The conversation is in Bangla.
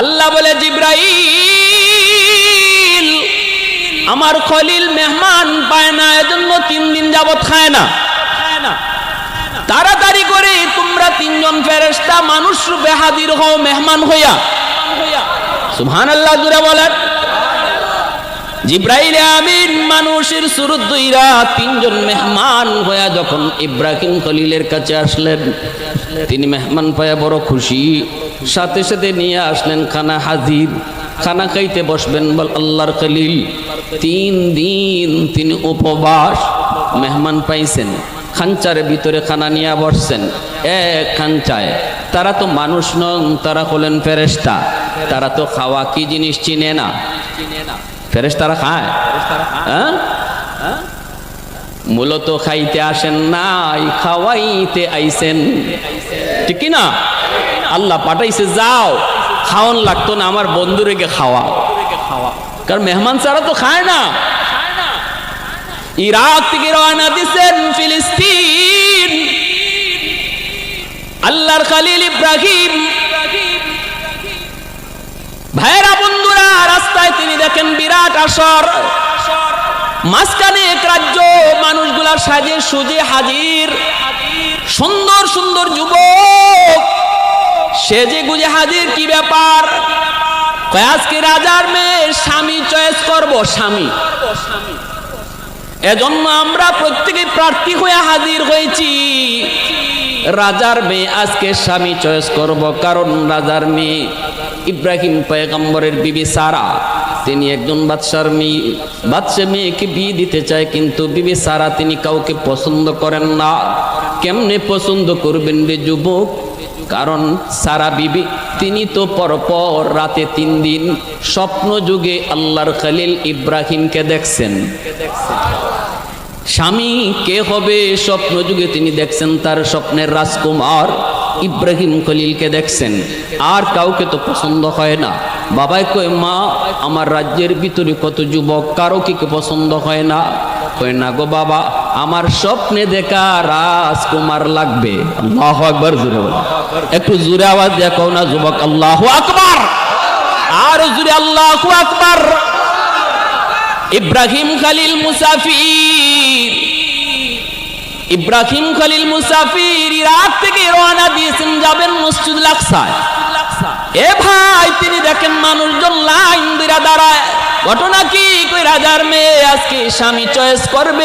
আল্লাহ বলে, জিব্রাইল, আমার খলিল মেহমান পায় না, এজন্য তিন দিন যাবৎ খায় না। তাড়াতাড়ি করে তোমরা তিনজন ফেরেস্তা মানুষ রূপে হাজির হও, মেহমান হইয়া। সুহান আল্লাহ বলেন। জিব্রাইল আমিন মানুষের সুরত দুইরা তিনজন মেহমান হইয়া যখন ইব্রাহিম খলিলের কাছে আসলেন, তিনি মেহমান পায়া বড় খুশি। সাথে সাথে নিয়ে আসলেন খানা হাজির। খানা খাইতে বসবেন বল আল্লাহর খলিল। তিন দিন তিনি উপবাস মেহমান পাইছেন। খাঞ্চার ভিতরে খানা নিয়ে বসছেন। এক খাঞ্চায় তারা তো মানুষ নন, তারা হলেন ফেরেস্তা তারা তো খাওয়া কি জিনিস চিনে না। ফেরেস্তারা খায়। হ্যাঁ? মূলত খাইতে আসেন নাই, খাওয়াইতে আইসেন ঠিক না আল্লাহ পাঠাইছে, যাও, খাওয়ান লাগতো না, আমার বন্ধুরে গে খাওয়া। কারণ মেহমান ছাড়া তো খায় না। ইরাক থেকে রওনা দিছেন ফিলিস্তিন। আল্লাহর খালিল ইব্রাহিম তিনি দেখেন বিরাট আসর। মাঝখানে এক রাজ্য মানুষগুলা সাজে সুজে হাজির। সুন্দর সুন্দর যুবক। সেজে গুজে হাজির, কি ব্যাপার? আজকে রাজার মেয়ে, স্বামী চয়েস করব, স্বামী। এজন্য আমরা প্রত্যেকে প্রার্থী হয়ে হাজির হয়েছি। রাজার মেয়ে আজকে স্বামী চয়েস করব, কারণ রাজার মেয়ে ইব্রাহিম পয়গম্বরের বিবি সারা। তিনি একজন বাদশার মেয়ে। বাদশা মেয়েকে বিয়ে দিতে চায়, কিন্তু বিবি সারা তিনি কাউকে পছন্দ করেন না। কেমনে পছন্দ করবেন রে যুবক? কারণ সারা বিবি, তিনি তো পরপর রাতে তিন দিন স্বপ্ন যুগে আল্লাহর খালিল ইব্রাহিমকে দেখছেন। স্বামী কে হবে স্বপ্ন যুগে তিনি দেখছেন তার স্বপ্নের রাজকুমার? ইব্রাহিম খলিলকে দেখছেন। আর কাউকে তো পছন্দ হয় না। বাবাই কয়, মা, আমার রাজ্যের ভিতরে কত যুবক, কারও কি পছন্দ হয় না? কয়, না গো বাবা, আমার স্বপ্নে দেখা রাজকুমার লাগবে। আল্লাহ আকবার জুড়ে বলো একটু জুড়ে আওয়াজ দেখো না, যুবক, আল্লাহ আকবার। আর জুড়ে আল্লাহ আকবার। ইব্রাহিম খালিল মুসাফির। ইব্রাহিম খালিল মুসাফির, ইরাক থেকে রওনা এ ভাই তিনি দেখেন ঘটনা কি? রাজার মেয়ে আজকে স্বামী চয়েস করবে?